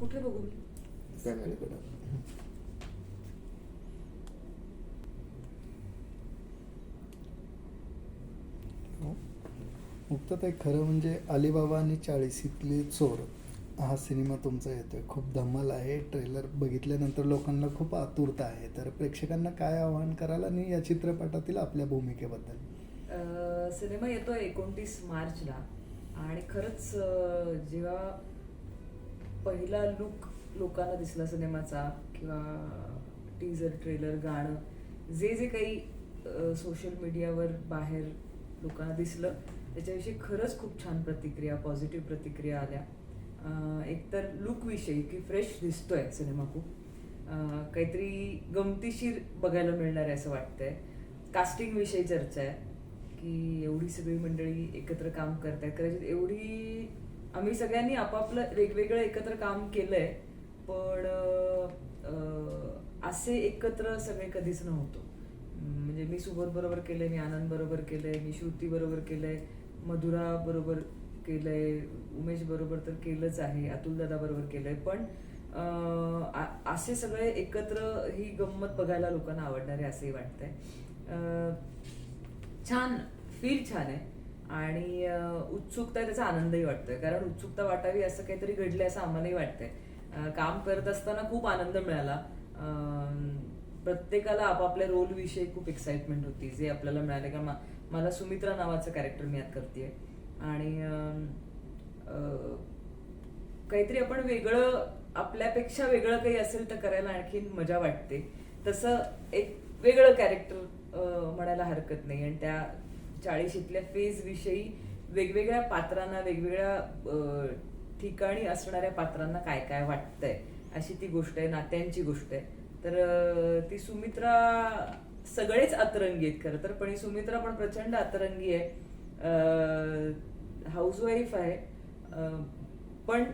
कुठे बघू? मुक्तताई खरं म्हणजे अलिबाबा आणि चाळीसीतले चोर हा सिनेमा तुमचा येतोय. खूप धमाल आहे ट्रेलर बघितल्यानंतर लोकांना खूप आतुरता आहे. तर प्रेक्षकांना काय आवाहन कराल आणि या चित्रपटातील आपल्या भूमिकेबद्दल? सिनेमा येतोय एकोणतीस मार्चला आणि खरंच जेव्हा पहिला लुक लोकांना दिसला सिनेमाचा किंवा टीझर ट्रेलर गाणं जे जे काही सोशल मीडियावर बाहेर लोकांना दिसलं त्याच्याविषयी खरंच खूप छान प्रतिक्रिया पॉझिटिव्ह प्रतिक्रिया आल्या. एकतर लुकविषयी की फ्रेश दिसतोय सिनेमा खूप. काहीतरी गमतीशीर बघायला मिळणार आहे असं वाटतंय. कास्टिंगविषयी चर्चा आहे की एवढी सगळी मंडळी एकत्र काम करतायत. कदाचित एवढी आम्ही सगळ्यांनी आपापलं वेगवेगळं एकत्र काम केलंय पण असे एकत्र सगळे कधीच नव्हतो. म्हणजे मी सुबोध बरोबर केलंय मी आनंद बरोबर केलंय मी श्रुती बरोबर केलंय मधुरा बरोबर केलंय उमेश बरोबर तर केलंच आहे अतुल दादा बरोबर केलंय पण आ- असे सगळे एकत्र ही गंमत बघायला लोकांना आवडणारे असेही असंही वाटतंय छान फील छान आहे. आणि उत्सुकता आहे त्याचा आनंदही वाटतोय. कारण उत्सुकता वाटावी असं काहीतरी घडलंय असं आम्हालाही वाटतंय. काम करत असताना खूप आनंद मिळाला. प्रत्येकाला आपापल्या रोल विषयी खूप एक्साइटमेंट होती. जे आपल्याला मिळाले. का मा- मला सुमित्रा नावाचं कॅरेक्टर मी यात करते आणि काहीतरी आपण वेगळं आपल्यापेक्षा वेगळं काही असेल तर करायला आणखीन मजा वाटते. तसं एक वेगळं कॅरेक्टर म्हणायला हरकत नाही. आणि त्या चाळीशीतल्या फेज विषयी वेगवेगळ्या पात्रांना वेगवेगळ्या ठिकाणी असणाऱ्या पात्रांना काय काय वाटतंय? अशी ती गोष्ट आहे नात्यांची गोष्ट आहे. तर ती सुमित्रा सगळेच अतरंगी आहेत खरं तर पण ही सुमित्रा पण प्रचंड अतरंगी आहे. हाऊसवाईफ आहे. पण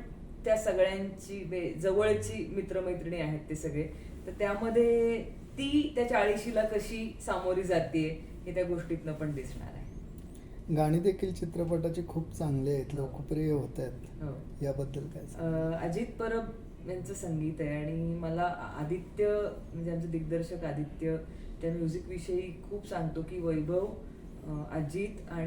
त्या सगळ्यांची जवळची मित्रमैत्रिणी आहेत ते सगळे. तर त्यामध्ये ती त्या चाळीशीला कशी सामोरी जाते हे त्या गोष्टीतनं पण दिसणार आहे. गाणी देखील चित्रपटाची खूप चांगली आहेत लोकप्रिय होत आहेत. हो. याबद्दल काय अजित परब यांचं संगीत आहे आणि मला आदित्य म्हणजे आमचे दिग्दर्शक आदित्य त्या म्युझिक विषयी खूप सांगतो की वैभव अजित आणि